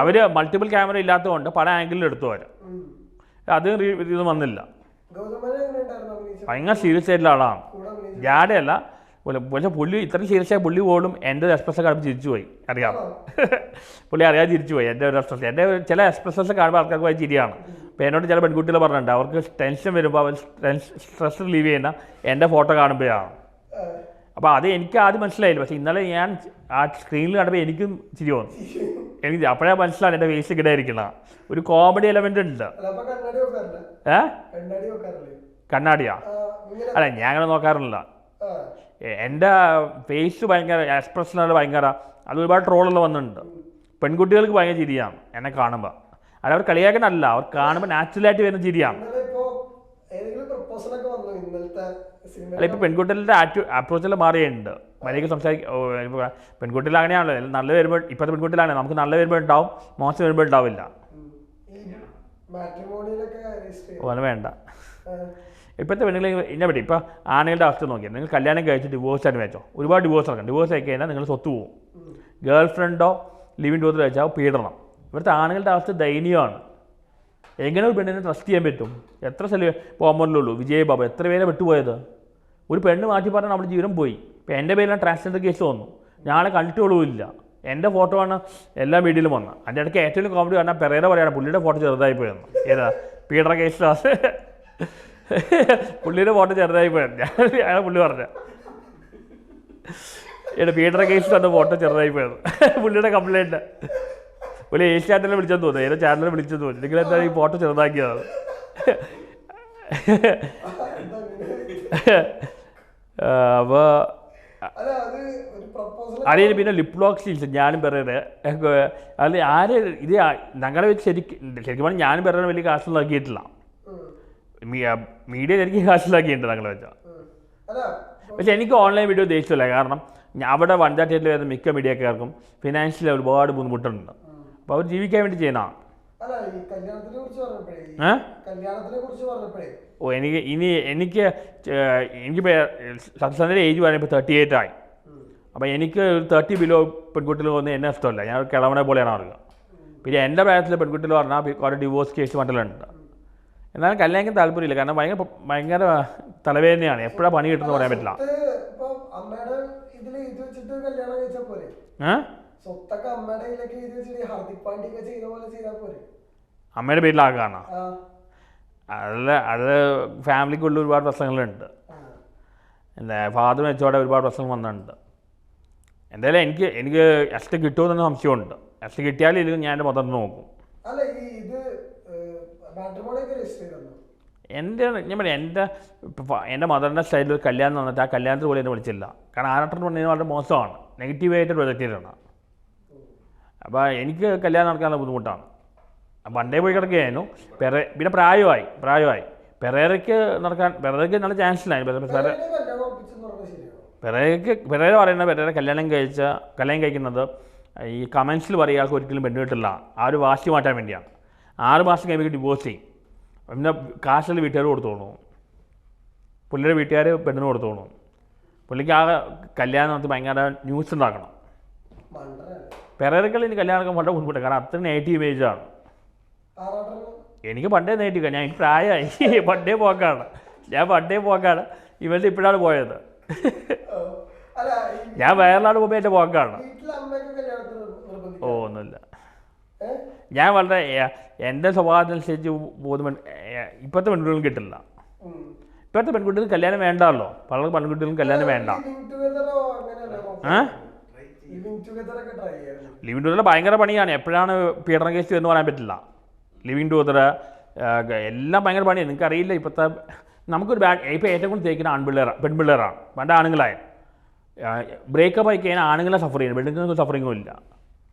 അവർ multiple camera ഇല്ലാത്തതുകൊണ്ട് പല ആംഗിളിൽ എടുത്തു വരാം. അത് ഇത് വന്നില്ല. ഭയങ്കര സീരിയസ് ആയിട്ടുള്ള ആളാണ്. ജാഡയല്ല പക്ഷെ ജാടയല്ല പോലെ പക്ഷേ പുള്ളി ഇത്രയും സീരിയസ് ആയ പുള്ളി പോലും എന്റെ ഒരു എക്സ്പ്രസ് കാണുമ്പോൾ ചിരിച്ചു പോയി. അറിയാം പുള്ളി അറിയാതെ ചിരിച്ചു പോയി എന്റെ ഒരു എക്സ്പ്രസ് എന്റെ ചില എക്സ്പ്രസസ് കാണുമ്പോൾ ആൾക്കാർക്ക് പോയി ചിരിയാണ്. അപ്പോൾ എന്നോട് ചില പെൺകുട്ടികൾ പറഞ്ഞിട്ടുണ്ട് അവർക്ക് ടെൻഷൻ വരുമ്പോൾ അവർ സ്ട്രെസ് റിലീവ് ചെയ്യുന്ന എന്റെ ഫോട്ടോ കാണുമ്പോഴാണ്. അപ്പോൾ അത് എനിക്ക് ആദ്യം മനസ്സിലായില്ല. പക്ഷേ ഇന്നലെ ഞാൻ ആ സ്ക്രീനിൽ കണ്ടപ്പോൾ എനിക്കും ചിരി വന്നു. എനിക്ക് അപ്പോഴേ മനസ്സിലാണ് എന്റെ ഫേസ് ഇങ്ങനെ ഒരു കോമഡി എലമെന്റ് ഉണ്ട്. ഏ? കണ്ണാടിയാ? അല്ല ഞാൻ അങ്ങനെ നോക്കാറില്ല. എന്റെ ഫേസ് ഭയങ്കര എക്സ്പ്രഷനൽ ഭയങ്കര. അത് ഒരുപാട് ട്രോളുകൾ വന്നിട്ടുണ്ട്. പെൺകുട്ടികൾക്ക് ഭയങ്കര ചിരിയാണ് എന്നെ കാണുമ്പോൾ അല്ല അവർ കളിയാക്കണല്ല അവർ കാണുമ്പോൾ നാച്ചുറലായിട്ട് വരുന്ന ചിരിയാണ്. ഏതെങ്കിലും വന്നു ഇന്നലത്തെ അല്ല ഇപ്പൊ പെൺകുട്ടികളുടെ അപ്രോച്ചെല്ലാം മാറിയുണ്ട് മര്യാദയ്ക്ക് സംസാരിക്കും പെൺകുട്ടികൾ അങ്ങനെയാണല്ലോ. നല്ല വരുമ്പോൾ ഇപ്പോഴത്തെ പെൺകുട്ടികളാണ്. നമുക്ക് നല്ല വരുമ്പോൾ ഉണ്ടാവും മോശം വരുമ്പോൾ ഉണ്ടാവില്ല. ഈ മാട്രിമോണിയിലൊക്കെ രജിസ്റ്റർ ചെയ്തു ഓ അത് വേണ്ട. ഇപ്പോഴത്തെ പെണ്ണുങ്ങൾ ഇതിനെ പറ്റി ഇപ്പോൾ ആണുങ്ങളുടെ അവസ്ഥ നോക്കിയാൽ നിങ്ങൾ കല്യാണം കഴിച്ച് ഡിവോഴ്സ് ആയിട്ട് വെച്ചോ. ഒരുപാട് ഡിവോഴ്സ് നടക്കും ഡിവോഴ്സ് ആയി കഴിഞ്ഞാൽ നിങ്ങൾ സ്വത്ത് പോകും. ഗേൾ ഫ്രണ്ടോ ലിവിൻ ടൂത്ത് വെച്ചാൽ പീഡനം. ഇവിടുത്തെ ആണുങ്ങളുടെ അവസ്ഥ ദയനീയമാണ്. എങ്ങനെ ഒരു പെണ്ണിനെ ട്രസ്റ്റ് ചെയ്യാൻ പറ്റും? എത്ര സ്ഥലം പോകുമ്പോഴുള്ളൂ വിജയബാബു എത്ര പേരെ വിട്ടുപോയത് ഒരു പെണ്ണ് മാറ്റി പറഞ്ഞാൽ നമ്മുടെ ജീവിതം പോയി. ഇപ്പം എന്റെ പേരിലാണ് ട്രാൻസ്ജെൻഡർ കേസ് വന്നു. ഞാളെ കണ്ടിട്ടുള്ളൂല്ല എന്റെ ഫോട്ടോ ആണ് എല്ലാ മീഡിയയിലും വന്ന. അതിന്റെ ഇടയ്ക്ക് ഏറ്റവും കോമഡി പറഞ്ഞാൽ പെരേര പറയാണ് പുള്ളിയുടെ ഫോട്ടോ ചെറുതായി പോയെന്ന്. ഏതാ? പീഡന കേസിലാണ് പുള്ളിയുടെ ഫോട്ടോ ചെറുതായി പോയെന്ന്. ഞാൻ പുള്ളി പറഞ്ഞ. എന്റെ പീഡറ കേസ് വന്ന ഫോട്ടോ ചെറുതായി പോയത് പുള്ളിയുടെ കംപ്ലൈന്റ് പുള്ളി ചാനലിനെ വിളിച്ചെന്ന് തോന്നുന്നു. ഏതോ ചാനലിൽ വിളിച്ചെന്ന് തോന്നുന്നു. നിങ്ങൾ എന്താ ഈ ഫോട്ടോ ചെറുതാക്കിയതാണ്? അപ്പോൾ ഒരു അതിന് പിന്നെ ലിപ് ലോക്ക് സ്റ്റീൽസ് ഞാനും പറയുന്നത് അല്ല ആര് ഇത് ഞങ്ങളെ വെച്ച് ശരിക്കും ശരിക്കും പറഞ്ഞാൽ ഞാനും പറയുന്നത് വലിയ കാശിലാക്കിയിട്ടില്ല മീഡിയ ശരിക്കും കാശിലാക്കിയിട്ടുണ്ട് ഞങ്ങളെ വെച്ചാൽ പക്ഷെ എനിക്ക് ഓൺലൈൻ വീഡിയോ ദേഷ്യമില്ല. കാരണം അവിടെ വൺ തിയേറ്ററിൽ വരുന്ന മിക്ക മീഡിയക്കാർക്കും ഫിനാൻഷ്യലി ഒരുപാട് ബുദ്ധിമുട്ടുണ്ട്. അപ്പോൾ അവർ ജീവിക്കാൻ വേണ്ടി പറഞ്ഞപ്പോഴേ ഓ എനിക്ക് ഇനി എനിക്ക് എനിക്ക് സത്യസന്ധയുടെ ഏജ് പറയുമ്പോൾ തേർട്ടി എയ്റ്റ് ആയി. അപ്പോൾ എനിക്ക് ഒരു തേർട്ടി ബിലോ പെൺകുട്ടികൾ വന്ന് എന്നെ ഇഷ്ടമല്ല. ഞാൻ ഒരു കിളവനെ പോലെയാണ് അറിയുക പിന്നെ എന്റെ പ്രായത്തിൽ പെൺകുട്ടികൾ പറഞ്ഞാൽ കുറേ ഡിവോഴ്സ് കേസ് മറ്റുള്ളുണ്ട് എന്നാലും കല്യാണിക്കാൻ താല്പര്യമില്ല. കാരണം ഭയങ്കര ഭയങ്കര തലവേദനയാണ്. എപ്പോഴാണ് പണി കിട്ടുമെന്ന് പറയാൻ പറ്റില്ല. സ്വത്ത് അമ്മയുടെ പേരിൽ ആകാണ വെച്ചിട്ട് കല്യാണം കഴിച്ചാൽ പോരെ ഏ സ്വത്തൊക്കെ അമ്മയുടെ കയ്യിലേക്ക് എഴുതി വെച്ചിട്ട് ഈ ഹാർദിക് പാണ്ഡ്യൊക്കെ ചെയ്ത പോലെ ചെയ്താൽ പോരെ. അമ്മയുടെ പേരിലാക്കാണ് ആ. അതല്ല അത് ഫാമിലിക്കുള്ളിൽ ഒരുപാട് പ്രശ്നങ്ങളുണ്ട്. ആ. എന്താ ഫാദർ വെച്ചോടെ ഒരുപാട് പ്രശ്നങ്ങൾ വന്നിട്ടുണ്ട്. എന്തായാലും എനിക്ക് എനിക്ക് എസ്റ്റ് കിട്ടുമെന്ന് സംശയമുണ്ട്. എസ്റ്റ് കിട്ടിയാലും ഇത് ഞാൻ എന്റെ മൊത്തം നോക്കും. അല്ല ഈ ഇത് എന്റെ ഞാൻ പറയാം എന്റെ എന്റെ മദറിന്റെ സ്റ്റൈലിൽ ഒരു കല്യാണം വന്നിട്ട് ആ കല്യാണത്തിൽ പോലും എന്നെ വിളിച്ചില്ല. കാരണം ആരട്ടൻ പറഞ്ഞാൽ വളരെ മോശമാണ്. നെഗറ്റീവായിട്ട് പ്രൊജക്റ്റ് ചെയ്തിട്ടാണ്. അപ്പോൾ എനിക്ക് കല്യാണം നടക്കാനുള്ള ബുദ്ധിമുട്ടാണ്. പണ്ടേ പോയി കിടക്കുകയായിരുന്നു. പെര പിന്നെ പ്രായമായി പ്രായമായി. പെരേരയ്ക്ക് നടക്കാൻ പെരേരയ്ക്ക് നല്ല ചാൻസ് ഇല്ലായിരുന്നു ശരിയാണോ പെരേരയ്ക്ക് പെരേര പറയുന്നത് പെരേര കല്യാണം കഴിച്ച കല്യാണം കഴിക്കുന്നത് ഈ കമൻസിൽ പറയുക ആൾക്ക് ഒരിക്കലും പെണ്ണുകിട്ടില്ല. ആ ഒരു വാശി മാറ്റാൻ വേണ്ടിയാണ്. ആറ് മാസം കഴിയുമ്പോൾ ഡിവോഴ്സ് ചെയ്യും. പിന്നെ കാശിൽ വീട്ടുകാർ കൊടുത്തോണു പുള്ളിയുടെ വീട്ടുകാർ പെണ്ണിന് കൊടുത്തോണു പുള്ളിക്ക് ആ കല്യാണം നടത്തി ഭയങ്കര ന്യൂസ് ഉണ്ടാക്കണം. മണ്ടനാണ് എനിക്ക് ഇനി കല്യാണം വളരെ ബുദ്ധിമുട്ടാണ് കാരണം അത്ര നെഗറ്റീവ് ഏജാണ് എനിക്ക് പണ്ടേ നെഗറ്റീവ് ഞാൻ എനിക്ക് പ്രായമായി. പണ്ടേ പോക്കാണ്. ഞാൻ പണ്ടേ പോക്കാണ്. ഇവരുടെ ഇപ്പോഴാണ് പോയത്. ഞാൻ വേറൊരാൾ പോകുമ്പോൾ എന്റെ പോക്കാണ്. ഓ ഒന്നുമില്ല. ഞാൻ വളരെ എന്റെ സ്വഭാവത്തിനനുസരിച്ച് പോകുന്ന ഇപ്പോഴത്തെ പെൺകുട്ടികളും കിട്ടില്ല. ഇപ്പോഴത്തെ പെൺകുട്ടികൾക്ക് കല്യാണം വേണ്ടല്ലോ. പല പെൺകുട്ടികൾക്കും കല്യാണം വേണ്ട. ഏഹ് ലിവിങ് ടുഗദർ ഭയങ്കര പണിയാണ്. എപ്പോഴാണ് പീഡന കേസ് എന്ന് പറയാൻ പറ്റില്ല. ലിവിങ് ടുഗദർ എല്ലാം ഭയങ്കര പണിയാണ്. നിങ്ങൾക്ക് അറിയില്ല ഇപ്പോഴത്തെ നമുക്കൊരു ബാക്ക് ഇപ്പോൾ ഏറ്റവും കൂടുതൽ തേക്കുന്ന ആൺപിള്ളേർ പെൺപിള്ളേരാണ്. പണ്ട് ആണുങ്ങളായ ബ്രേക്കപ്പ് ആയി കഴിഞ്ഞാൽ ആണുങ്ങളെ സഫർ ചെയ്യുന്നത് പെണ്ണുങ്ങൾക്ക് സഫറിങ്ങും ഇല്ല.